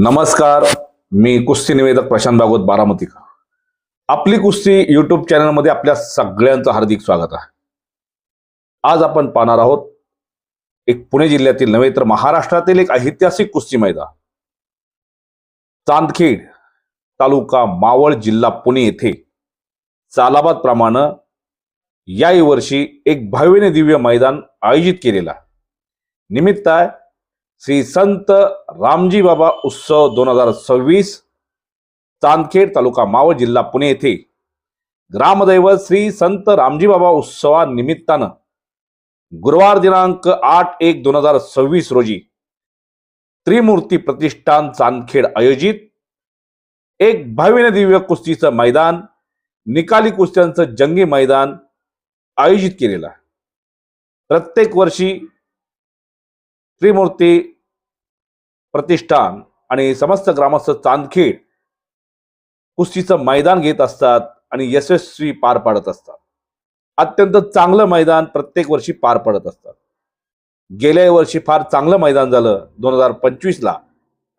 नमस्कार मी कुस्ती निवेदक प्रशांत भागवत बारामतीकर. आपली कुस्ती यूट्यूब चॅनलमध्ये आपल्या सगळ्यांचं हार्दिक स्वागत आहे. आज आपण पाहणार आहोत एक पुणे जिल्ह्यातील नव्हे तर महाराष्ट्रातील एक ऐतिहासिक कुस्ती मैदान. चांदखेड तालुका मावळ जिल्हा पुणे येथे चालाबाद प्रमाणे याही वर्षी एक भव्यने दिव्य मैदान आयोजित केलेला निमित्त आहे श्री संत रामजी बाबा उत्सव दोन हजार सव्वीस चांदखेड तालुका मावळ जिल्हा पुणे येथे. ग्रामदैवत श्री संत रामजी बाबा उत्सवानिमित्तानं गुरुवार दिनांक आठ एक दोन हजार सव्वीस रोजी त्रिमूर्ती प्रतिष्ठान चांदखेड आयोजित. एक भव्य दिव्य कुस्तीचं मैदान निकाली कुस्त्यांचं जंगी मैदान आयोजित केलेलं आहे. प्रत्येक वर्षी त्रिमूर्ती प्रतिष्ठान आणि समस्त ग्रामस्थ चांदखेड कुस्तीचं मैदान घेत असतात आणि यशस्वी पार पाडत असतात. अत्यंत चांगलं मैदान प्रत्येक वर्षी पार पडत असतात गेल्या वर्षी फार चांगलं मैदान झालं दोन हजार पंचवीसला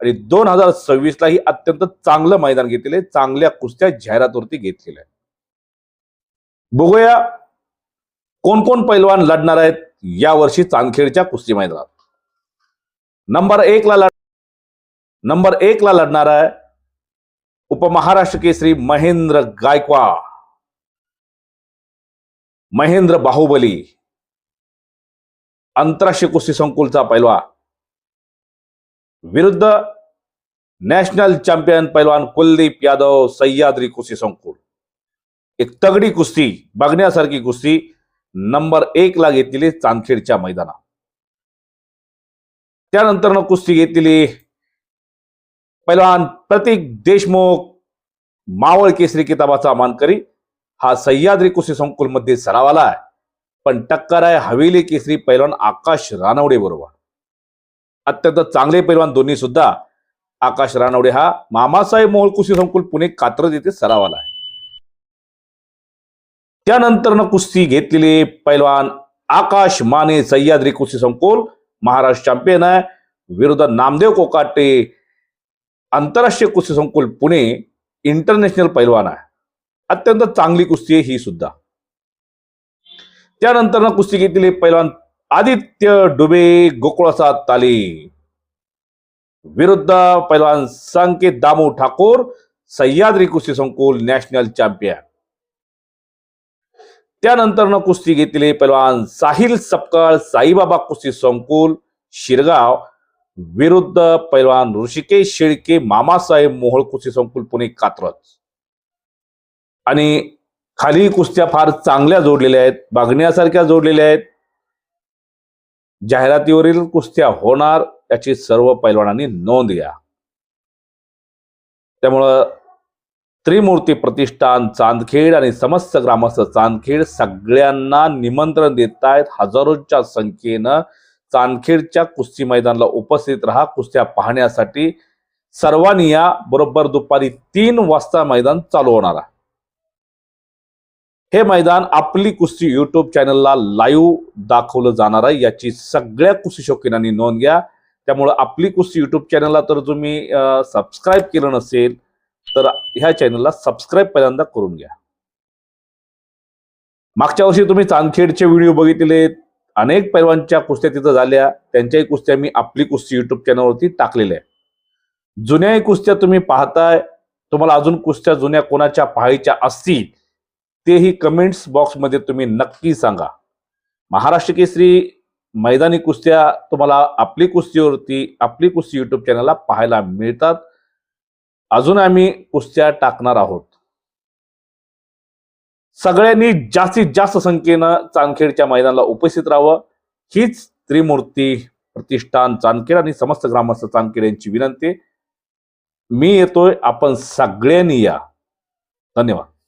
आणि दोन हजार सव्वीसलाही अत्यंत चांगलं मैदान घेतलेले चांगल्या कुस्त्या जाहिरातवरती घेतलेल्या आहे. बघूया कोण कोण पैलवान लढणार आहेत यावर्षी चांदखेडच्या कुस्ती मैदानात. नंबर एक ला लढ नंबर एक ला लढणार आहे उपमहाराष्ट्र केसरी महेंद्र गायकवाड महेंद्र बाहुबली. आंतरराष्ट्रीय कुस्ती संकुलचा पैलवा. विरुद्ध नॅशनल चॅम्पियन पैलवान कुलदीप यादव सह्याद्री कुस्ती संकुल. एक तगडी कुस्ती बघण्यासारखी कुस्ती नंबर एक ला घेतलेली चांदखेडच्या मैदानात. त्यानंतर कुस्ती घेतलेली. पैलवान प्रतीक देशमुख मावळ केसरी किताबाचा मानकरी. हा सह्याद्री कुस्ती संकुलमध्ये सरावाला आहे. पण टक्कर आहे हवेली केसरी पैलवान आकाश रानवडे बरोबर. अत्यंत चांगले पैलवान दोन्ही सुद्धा. आकाश रानवडे हा मामासाहेब मोहोळ कुस्ती संकुल पुणे कात्रज येथे सरावाला आहे. त्यानंतर कुस्ती घेतलेली पैलवान आकाश माने सह्याद्री कुस्ती संकुल. महाराष्ट्र चॅम्पियन आहे. विरुद्ध नामदेव कोकाटे आंतरराष्ट्रीय कुस्ती संकुल पुणे इंटरनॅशनल पैलवान आहे. अत्यंत चांगली कुस्ती आहे ही सुद्धा. त्यानंतर कुस्ती घेतलेली पैलवान आदित्य डुबे गोकुळाचा ताली. विरुद्ध पैलवान संकेत दामू ठाकूर सह्याद्री कुस्ती संकुल नॅशनल चॅम्पियन त्यानंतरनं कुस्ती घेतलेली पैलवान साहिल सपकाळ साईबाबा कुस्ती संकुल शिरगाव विरुद्ध पैलवान ऋषिकेश शेळके मामासाहेब मोहोळ कुस्ती संकुल पुणे कात्रज. आणि खाली कुस्त्या फार चांगल्या जोडलेल्या आहेत बघण्यासारख्या जोडलेल्या आहेत. जाहिरातीवरील कुस्त्या होणार याची सर्व पैलवानांनी नोंद घ्या. त्यामुळं त्रिमूर्ती प्रतिष्ठान चांदखेड आणि समस्त ग्रामस्थ चांदखेड सगळ्यांना निमंत्रण देत आहेत हजारोच्या संख्येनं चांदखेडच्या कुस्ती मैदानाला उपस्थित राहा. कुस्त्या पाहण्यासाठी सर्वांनी या बरोबर दुपारी तीन वाजता मैदान चालू होणार आहे. हे मैदान आपली कुस्ती युट्यूब चॅनलला लाईव्ह दाखवलं जाणार आहे. याची सगळ्या कुस्ती शौकीनांनी नोंद घ्या. त्यामुळे आपली कुस्ती युट्यूब चॅनलला तर तुम्ही सबस्क्राईब केलं नसेल तर ह्या चॅनलला सबस्क्राईब पहिल्यांदा करून घ्या. मागच्या वर्षी तुम्ही चांदखेडचे व्हिडिओ बघितले अनेक पैलवानच्या कुस्त्या तिथं झाल्या. त्यांच्याही कुस्त्या मी आपली कुस्ती युट्यूब चॅनलवरती टाकलेल्या आहे जुन्याही कुस्त्या तुम्ही पाहताय तुम्हाला अजून कुस्त्या जुन्या कोणाच्या पाहायच्या असतील तेही कमेंट्स बॉक्समध्ये तुम्ही नक्की सांगा. महाराष्ट्र केसरी मैदानी कुस्त्या तुम्हाला आपली कुस्तीवरती आपली कुस्ती युट्यूब चॅनलला पाहायला मिळतात. अजून आम्ही कुस्त्या टाकणार आहोत. सगळ्यांनी जास्तीत जास्त संख्येनं चांदखेडच्या मैदानाला उपस्थित राहावं. हीच त्रिमूर्ती प्रतिष्ठान चांदखेड आणि समस्त ग्रामस्थ चांदखेड यांची विनंती. मी येतोय. आपण सगळ्यांनी या. धन्यवाद.